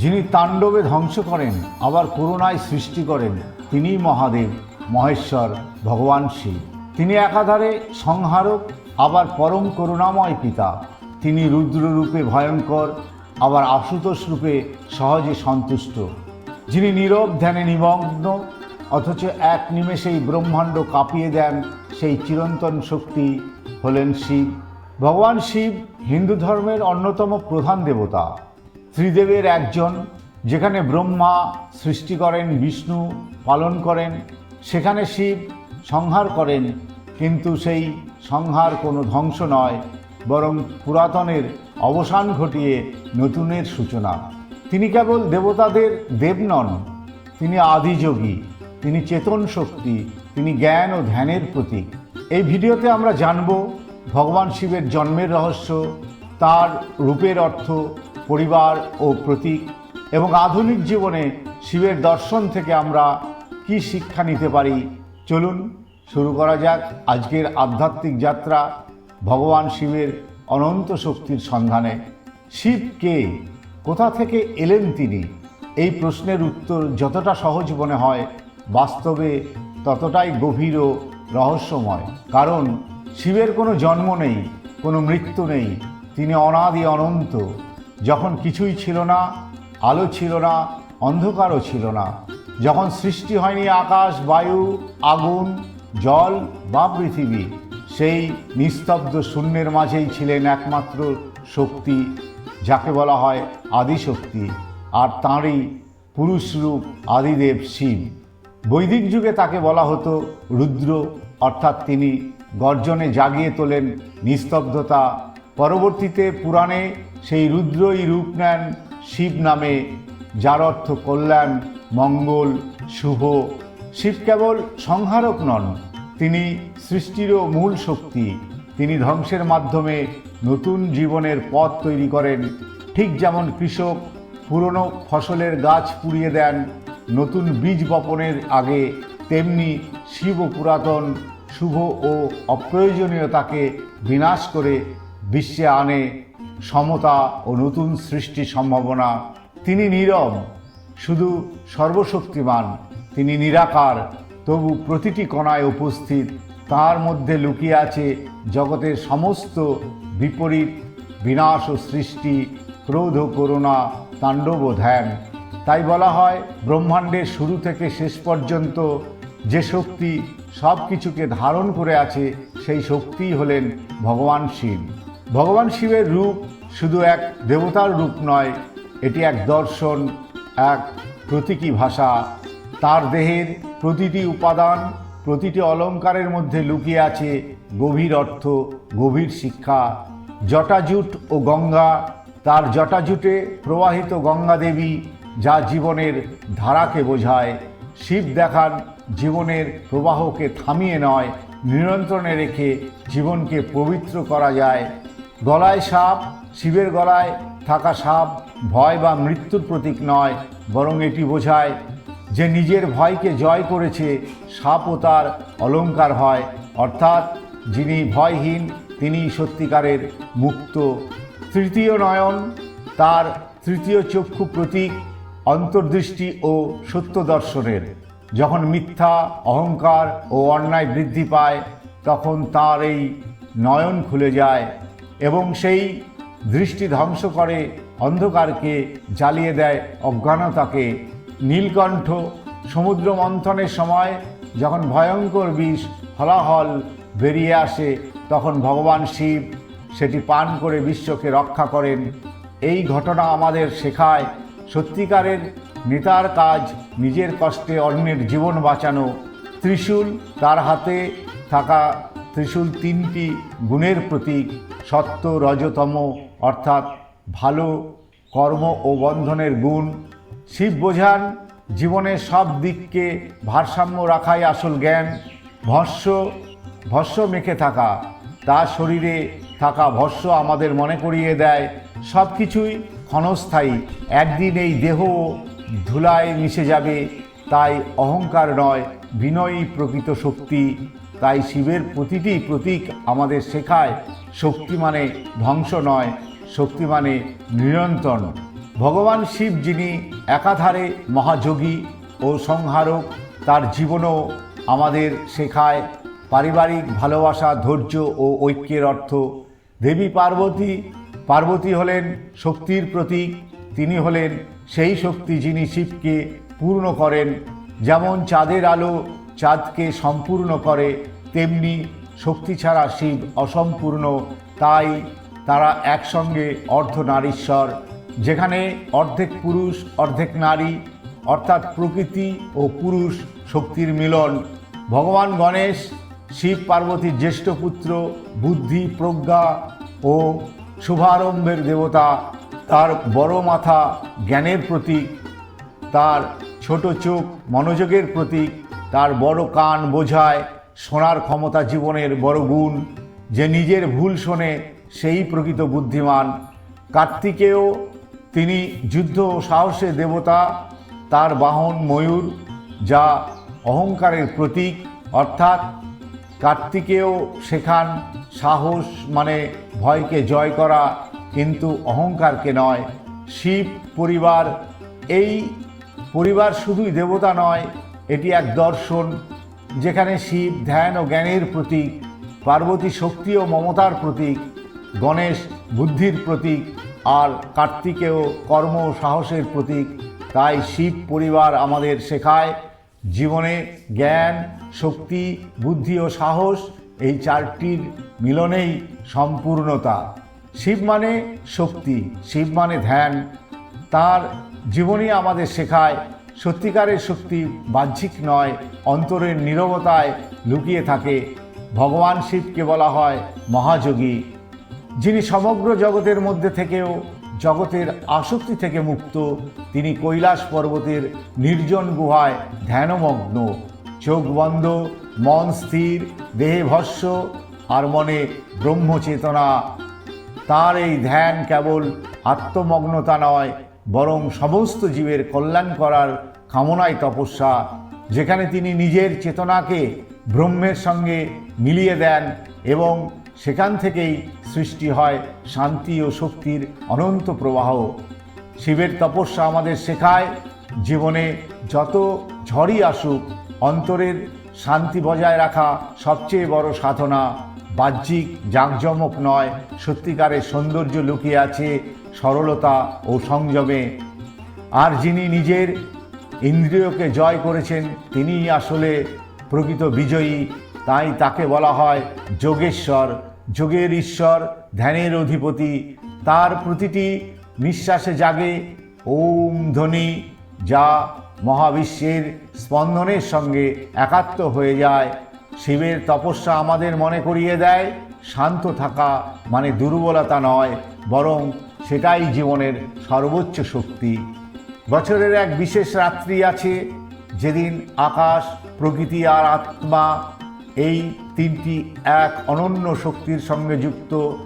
যিনি তাণ্ডবে ধ্বংস করেন, আবার করুণায় সৃষ্টি করেন, তিনিই মহাদেব, মহেশ্বর, ভগবান শিব। তিনি একাধারে সংহারক, আবার পরম করুণাময় পিতা। তিনি রুদ্ররূপে ভয়ঙ্কর আবার আশুতোষ রূপে সহজে সন্তুষ্ট। যিনি নীরব ধ্যানে নিমগ্ন, অথচ এক নিমেষেই ব্রহ্মাণ্ড কাঁপিয়ে দেন সেই চিরন্তন শক্তি হলেন শিব। ভগবান শিব হিন্দু ধর্মের অন্যতম প্রধান দেবতা। ত্রিদেবের একজন, যেখানে ব্রহ্মা সৃষ্টি করেন, বিষ্ণু পালন করেন, সেখানে শিব সংহার করেন, কিন্তু সেই সংহার কোনো ধ্বংস নয়, বরং পুরাতনের অবসান ঘটিয়ে নতুনের সূচনা। তিনি কেবল দেবতাদের দেব নন, তিনি আদিযোগী, তিনি চেতন শক্তি, তিনি জ্ঞান ও ধ্যানের প্রতীক। এই ভিডিওতে আমরা জানব ভগবান শিবের জন্মের রহস্য, তার রূপের অর্থ, পরিবার ও প্রতীক এবং আধুনিক জীবনে শিবের দর্শন থেকে আমরা কি শিক্ষা নিতে পারি। চলুন শুরু করা যাক আজকের আধ্যাত্মিক যাত্রা। ভগবান শিবের অনন্ত শক্তির সন্ধানে। শিব কে? কোথা থেকে এলেন তিনি? এই প্রশ্নের উত্তর যতটা সহজ মনে হয়, বাস্তবে ততটাই গভীর ও রহস্যময়। কারণ শিবের কোনো জন্ম নেই, কোনো মৃত্যু নেই, তিনি অনাদি অনন্ত। যখন কিছুই ছিল না, আলো ছিল না, অন্ধকারও ছিল না। যখন সৃষ্টি হয়নি আকাশ, বায়ু, আগুন, জল বা পৃথিবী সেই নিস্তব্ধ শূন্যের মাঝেই ছিলেন একমাত্র শক্তি, যাকে বলা হয় আদিশক্তি, আর তাঁরই পুরুষ রূপ আদিদেব শিব। বৈদিক যুগে তাকে বলা হতো রুদ্র, অর্থাৎ তিনি গর্জনে জাগিয়ে তোলেন নিস্তব্ধতা। পরবর্তীতে পুরাণে সেই রুদ্রই রূপ নেন শিব নামে, যার অর্থ কল্যাণ, মঙ্গল, শুভ। শিব কেবল সংহারক নন তিনি সৃষ্টিরও মূল শক্তি। তিনি ধ্বংসের মাধ্যমে নতুন জীবনের পথ তৈরি করেন। ঠিক যেমন কৃষক পুরনো ফসলের গাছ পুড়িয়ে দেন, নতুন বীজ বপনের আগে, তেমনি শিব পুরাতন শুভ ও অপ্রয়োজনীয়তাকে বিনাশ করে বিশ্বে আনে সমতা ও নতুন সৃষ্টি সম্ভাবনা। তিনি নীরব, শুধু সর্বশক্তিমান। তিনি নিরাকার তবু প্রতিটি কণায় উপস্থিত, তার মধ্যে লুকিয়ে আছে জগতের সমস্ত বিপরীত বিনাশ ও সৃষ্টি, ক্রোধ ও করুণা, তাণ্ডব ধ্যান। তাই বলা হয়, ব্রহ্মাণ্ডের শুরু থেকে শেষ পর্যন্ত যে শক্তি সব কিছুকে ধারণ করে আছে, সেই শক্তিই হলেন ভগবান শিব। ভগবান শিবের রূপ শুধু এক দেবতার রূপ নয়, এটি এক দর্শন, এক প্রতীকী ভাষা। তার দেহের প্রতিটি উপাদান, প্রতিটি অলঙ্কারের মধ্যে লুকিয়ে আছে গভীর অর্থ, গভীর শিক্ষা। জটাজুট ও গঙ্গা, তার জটাজুটে প্রবাহিত গঙ্গা দেবী, যা জীবনের ধারাকে বোঝায়। শিব দেখান জীবনের প্রবাহকে থামিয়ে নয়, নিয়ন্ত্রণে রেখে জীবনকে পবিত্র করা যায়। গলায় সাপ, শিবের গলায় থাকা সাপ ভয় বা মৃত্যুর প্রতীক নয়, বরং এটি বোঝায় যে নিজের ভয়কে জয় করেছে, সাপও তার অলঙ্কার হয়। অর্থাৎ যিনি ভয়হীন তিনি সত্যিকারের মুক্ত। তৃতীয় নয়ন, তার তৃতীয় চক্ষু প্রতীক, অন্তর্দৃষ্টি ও সত্য দর্শনের। যখন মিথ্যা, অহংকার ও অন্যায় বৃদ্ধি পায়, তখন তার এই নয়ন খুলে যায় এবং সেই দৃষ্টি ধ্বংস করে, অন্ধকারকে জ্বালিয়ে দেয়, অজ্ঞানতাকে নীলকণ্ঠ সমুদ্র মন্থনের সময় যখন ভয়ঙ্কর বিষ, হলাহল বেরিয়ে আসে, তখন ভগবান শিব সেটি পান করে বিশ্বকে রক্ষা করেন। এই ঘটনা আমাদের শেখায়, সত্যিকারের নেতার কাজ, নিজের কষ্টে অন্যের জীবন বাঁচানো। ত্রিশূল তার হাতে থাকা ত্রিশূল তিনটি গুণের প্রতীক, সত্য, রজতম, অর্থাৎ ভালো কর্ম ও বন্ধনের গুণ। শিব বোঝান জীবনের সব দিককে ভারসাম্য রাখাই আসল জ্ঞান। ভস্য ভস্য মেখে থাকা তার শরীরে থাকা ভস্য আমাদের মনে করিয়ে দেয়। সব কিছুই ক্ষণস্থায়ী, একদিন এই দেহ ধুলায় মিশে যাবে। তাই অহংকার নয়, বিনয়ী প্রকৃত শক্তি। তাই শিবের প্রতিটি প্রতীক আমাদের শেখায়, শক্তি মানে ধ্বংস নয়, শক্তি মানে নিরন্তন ভগবান শিব যিনি একাধারে মহাযোগী ও সংহারক, তার জীবনও আমাদের শেখায় পারিবারিক ভালোবাসা, ধৈর্য ও ঐক্যের অর্থ। দেবী পার্বতী পার্বতী হলেন শক্তির প্রতীক, তিনি হলেন সেই শক্তি যিনি শিবকে পূর্ণ করেন। যেমন চাঁদের আলো চাঁদকে সম্পূর্ণ করে, তেমনি শক্তি ছাড়া শিব অসম্পূর্ণ, তাই তারা একসঙ্গে অর্ধনারীশ্বর। যেখানে অর্ধেক পুরুষ, অর্ধেক নারী, অর্থাৎ প্রকৃতি ও পুরুষ শক্তির মিলন। ভগবান গণেশ, শিব পার্বতীর জ্যেষ্ঠ পুত্র, বুদ্ধি, প্রজ্ঞা ও শুভারম্ভের দেবতা, তার বড় মাথা জ্ঞানের প্রতীক, তার ছোট চোখ মনোযোগের প্রতীক, তার বড় কান বোঝায় শোনার ক্ষমতা জীবনের বড় গুণ, যে নিজের ভুল শোনে সেই প্রকৃত বুদ্ধিমান। কার্তিকেয় তিনি যুদ্ধ ও সাহসের দেবতা, তার বাহন ময়ূর, যা অহংকারের প্রতীক, অর্থাৎ কার্তিকেও শেখান সাহস মানে ভয়কে জয় করা কিন্তু অহংকারকে নয়। শিব পরিবার, এই পরিবার শুধুই দেবতা নয়, এটি এক দর্শন, যেখানে শিব ধ্যান ও জ্ঞানের প্রতীক, পার্বতী শক্তি ও মমতার প্রতীক, গণেশ বুদ্ধির প্রতীক আর কার্তিকেয় কর্ম সাহসের প্রতীক। তাই শিব পরিবার আমাদের শেখায়, জীবনে জ্ঞান, শক্তি, বুদ্ধি ও সাহস এই চারটির মিলনেই সম্পূর্ণতা। শিব মানে শক্তি, শিব মানে ধ্যান। তার জীবনী আমাদের শেখায়, সত্যিকারের শক্তি বাহ্যিক নয়, অন্তরের নীরবতায় লুকিয়ে থাকে। ভগবান শিবকে বলা হয় মহাযোগী। যিনি সমগ্র জগতের মধ্যে থেকেও জগতের আসক্তি থেকে মুক্ত, তিনি কৈলাস পর্বতের নির্জন গুহায় ধ্যানমগ্ন। চোখ বন্ধ, মন স্থির, দেহে ভস্য, আর মনে ব্রহ্মচেতনা। তার এই ধ্যান কেবল আত্মমগ্নতা নয়, বরং সমস্ত জীবের কল্যাণ করার কামনায় তপস্যা, যেখানে তিনি নিজের চেতনাকে ব্রহ্মের সঙ্গে মিলিয়ে দেন এবং সেখান থেকেই সৃষ্টি হয় শান্তি ও শক্তির অনন্ত প্রবাহ। শিবের তপস্যা আমাদের শেখায়, জীবনে যত ঝড়ই আসুক, অন্তরের শান্তি বজায় রাখা সবচেয়ে বড় সাধনা। বাহ্যিক জাঁকজমক নয়, সত্যিকারের সৌন্দর্য লুকিয়ে আছে সরলতা ও সংযমে। আর যিনি নিজের ইন্দ্রিয়কে জয় করেছেন, তিনিই আসলে প্রকৃত বিজয়ী তাই তাকে বলা হয় যোগেশ্বর, যোগের ঈশ্বর, ধ্যানের অধিপতি। তার প্রতিটি নিঃশ্বাসে জাগে ওম ধ্বনি, যা মহাবিশ্বের স্পন্দনের সঙ্গে একাত্ম হয়ে যায়। শিবের তপস্যা আমাদের মনে করিয়ে দেয়। শান্ত থাকা মানে দুর্বলতা নয়, বরং সেটাই জীবনের সর্বোচ্চ শক্তি। বছরের এক বিশেষ রাত্রি আছে, যেদিন আকাশ, প্রকৃতি আর আত্মা এই তিনটি এক অনন্য শক্তির সঙ্গে যুক্ত,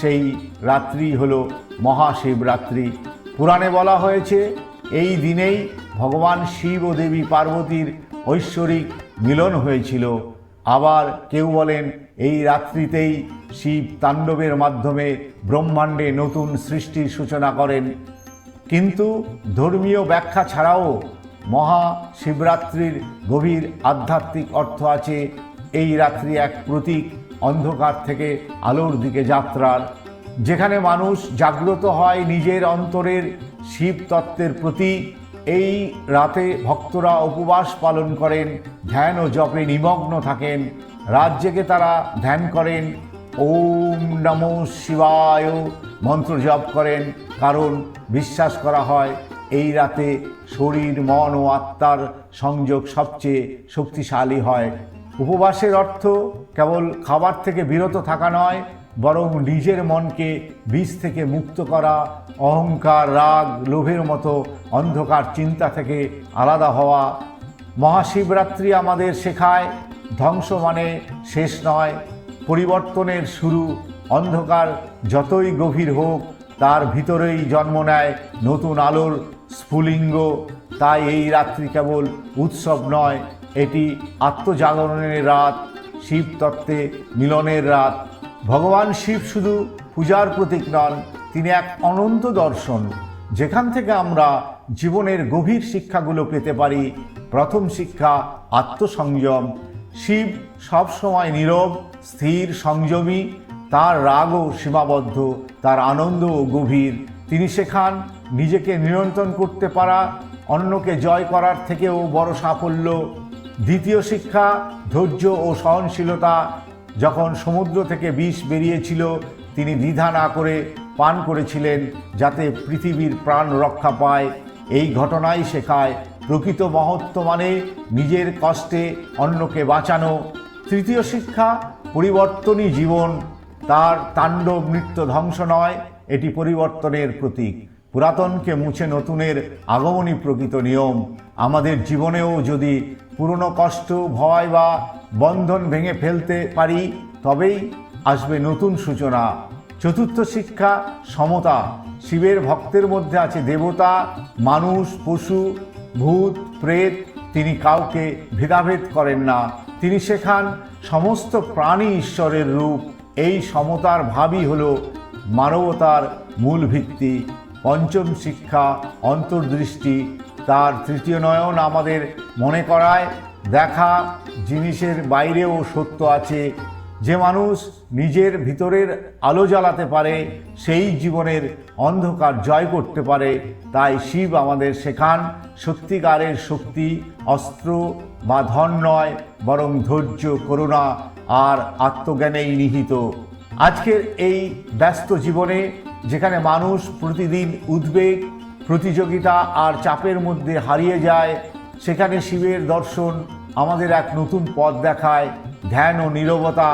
সেই রাত্রি হল মহাশিবরাত্রি। পুরাণে বলা হয়েছে, এই দিনেই ভগবান শিব ও দেবী পার্বতীর ঐশ্বরিক মিলন হয়েছিল। আবার কেউ বলেন, এই রাত্রিতেই শিব তাণ্ডবের মাধ্যমে ব্রহ্মাণ্ডে নতুন সৃষ্টির সূচনা করেন। কিন্তু ধর্মীয় ব্যাখ্যা ছাড়াও মহা শিবরাত্রির গভীর আধ্যাত্মিক অর্থ আছে এই রাত্রি এক প্রতীক অন্ধকার থেকে আলোর দিকে যাত্রার, যেখানে মানুষ জাগ্রত হয় নিজের অন্তরের শিব তত্ত্বের প্রতি। এই রাতে ভক্তরা উপবাস পালন করেন, ধ্যান ও জপে নিমগ্ন থাকেন রাত জেগে তারা ধ্যান করেন। ওম নমো শিবায়। মন্ত্র জপ করেন, কারণ বিশ্বাস করা হয় এই রাতে শরীর, মন ও আত্মার সংযোগ সবচেয়ে শক্তিশালী হয়। উপবাসের অর্থ কেবল খাবার থেকে বিরত থাকা নয়, বরং নিজের মনকে বীজ থেকে মুক্ত করা, অহংকার, রাগ, লোভের মতো অন্ধকার চিন্তা থেকে আলাদা হওয়া। মহাশিবরাত্রি আমাদের শেখায়, ধ্বংস মানে শেষ নয়, পরিবর্তনের শুরু। অন্ধকার যতই গভীর হোক, তার ভিতরেই জন্ম নেয় নতুন আলোর স্ফুলিঙ্গ। তাই এই রাত্রি কেবল উৎসব নয়, এটি আত্মজাগরণের রাত শিব তত্ত্বে মিলনের রাত। ভগবান শিব শুধু পূজার প্রতীক নন, তিনি এক অনন্ত দর্শন। যেখান থেকে আমরা জীবনের গভীর শিক্ষাগুলো পেতে পারি। প্রথম শিক্ষা, আত্মসংযম। শিব সবসময় নীরব, স্থির, সংযমী। তার রাগও সীমাবদ্ধ, তার আনন্দও গভীর। তিনি শেখান নিজেকে নিয়ন্ত্রণ করতে পারা, অন্যকে জয় করার থেকেও বড় সাফল্য। দ্বিতীয় শিক্ষা, ধৈর্য ও সহনশীলতা। যখন সমুদ্র থেকে বিষ বেরিয়েছিল, তিনি দ্বিধা না করে পান করেছিলেন যাতে পৃথিবীর প্রাণ রক্ষা পায়। এই ঘটনাই শেখায় প্রকৃত মহত্ব মানে নিজের কষ্টে অন্যকে বাঁচানো। তৃতীয় শিক্ষা, পরিবর্তনই জীবন। তার তাণ্ডব নৃত্য ধ্বংস নয়, এটি পরিবর্তনের প্রতীক। পুরাতনকে মুছে নতুনের আগমনী প্রকৃত নিয়ম। আমাদের জীবনেও যদি পুরনো কষ্ট, ভয় বা বন্ধন ভেঙে ফেলতে পারি, তবেই আসবে নতুন সূচনা। চতুর্থ শিক্ষা, সমতা। শিবের ভক্তের মধ্যে আছে দেবতা, মানুষ, পশু, ভূত, প্রেত। তিনি কাউকে ভেদাভেদ করেন না। তিনি শেখান সমস্ত প্রাণী ঈশ্বরের রূপ। এই সমতার ভাবই হল মানবতার মূল ভিত্তি। পঞ্চম শিক্ষা, অন্তর্দৃষ্টি, তার তৃতীয় নয়ন আমাদের মনে করায়, দেখা জিনিসের বাইরেও সত্য আছে। যে মানুষ নিজের ভিতরের আলো জ্বালাতে পারে, সেই জীবনের অন্ধকার জয় করতে পারে, তাই শিব আমাদের শেখান সত্যিকারের শক্তি, অস্ত্র বা ধন নয়, বরং ধৈর্য, করুণা আর আত্মজ্ঞানেই নিহিত। আজকের এই ব্যস্ত জীবনে যেখানে মানুষ প্রতিদিন উদ্বেগ, প্রতিযোগিতা আর চাপের মধ্যে হারিয়ে যায়, সেখানে শিবের দর্শন আমাদের এক নতুন পথ দেখায়। ধ্যান ও নীরবতা,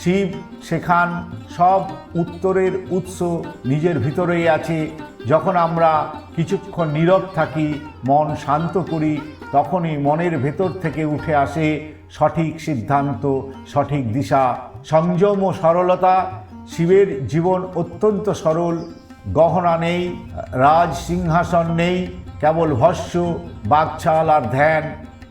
শিব শেখান সব উত্তরের উৎস নিজের ভিতরেই আছে। যখন আমরা কিছুক্ষণ নীরব থাকি, মন শান্ত করি, তখনই মনের ভেতর থেকে উঠে আসে সঠিক সিদ্ধান্ত, সঠিক দিশা। সংযম ও সরলতা শিবের জীবন অত্যন্ত সরল, গহনা নেই, রাজ সিংহাসন নেই, কেবল ভস্য, বাকছাল আর ধ্যান।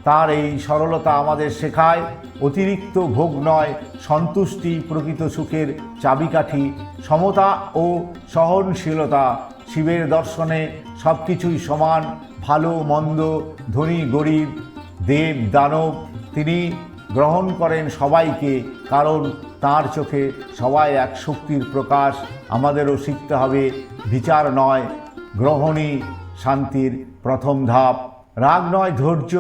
তার এই সরলতা আমাদের শেখায়, অতিরিক্ত ভোগ নয়, সন্তুষ্টি, প্রকৃত সুখের চাবিকাঠি। সমতা ও সহনশীলতা, শিবের দর্শনে সব কিছুই সমান, ভালো, মন্দ, ধনী, গরিব, দেব, দানব, তিনি গ্রহণ করেন সবাইকে, কারণ তার চোখে সবাই এক শক্তির প্রকাশ। আমাদেরও শিখতে হবে, বিচার নয়, গ্রহণই শান্তির প্রথম ধাপ। রাগ নয়, ধৈর্য।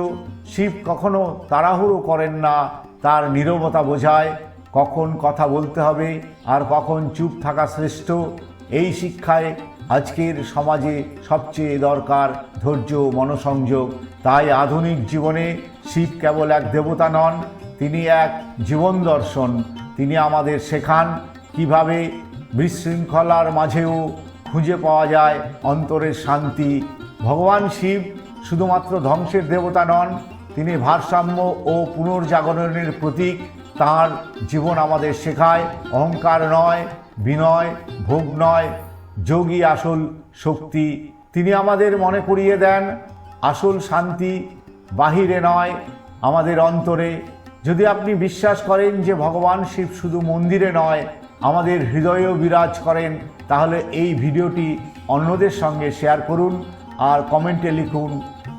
শিব কখনো তাড়াহুড়ো করেন না, তার নীরবতা বোঝায়। কখন কথা বলতে হবে আর কখন চুপ থাকা শ্রেষ্ঠ। এই শিক্ষায় আজকের সমাজে সবচেয়ে দরকার ধৈর্য মনোসংযোগ। তাই আধুনিক জীবনে শিব কেবল এক দেবতা নন তিনি এক জীবন দর্শন। তিনি আমাদের শেখান কীভাবে বিশৃঙ্খলার মাঝেও খুঁজে পাওয়া যায় অন্তরের শান্তি। ভগবান শিব শুধুমাত্র ধ্বংসের দেবতা নন, তিনি ভারসাম্য ও পুনর্জাগরণের প্রতীক। তার জীবন আমাদের শেখায় অহংকার নয়, বিনয়, ভোগ নয়, যোগী আসল শক্তি। তিনি আমাদের মনে করিয়ে দেন, আসল শান্তি বাহিরে নয়, আমাদের অন্তরে যদি আপনি বিশ্বাস করেন যে ভগবান শিব শুধু মন্দিরে নয়, আমাদের হৃদয়েও বিরাজ করেন, তাহলে এই ভিডিওটি অন্যদের সঙ্গে শেয়ার করুন আর কমেন্টে লিখুন,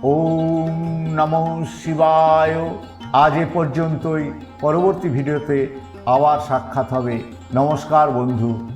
ওম নম শিবায়। আজ এ পর্যন্তই। পরবর্তী ভিডিওতে আবার সাক্ষাৎ হবে। নমস্কার বন্ধু।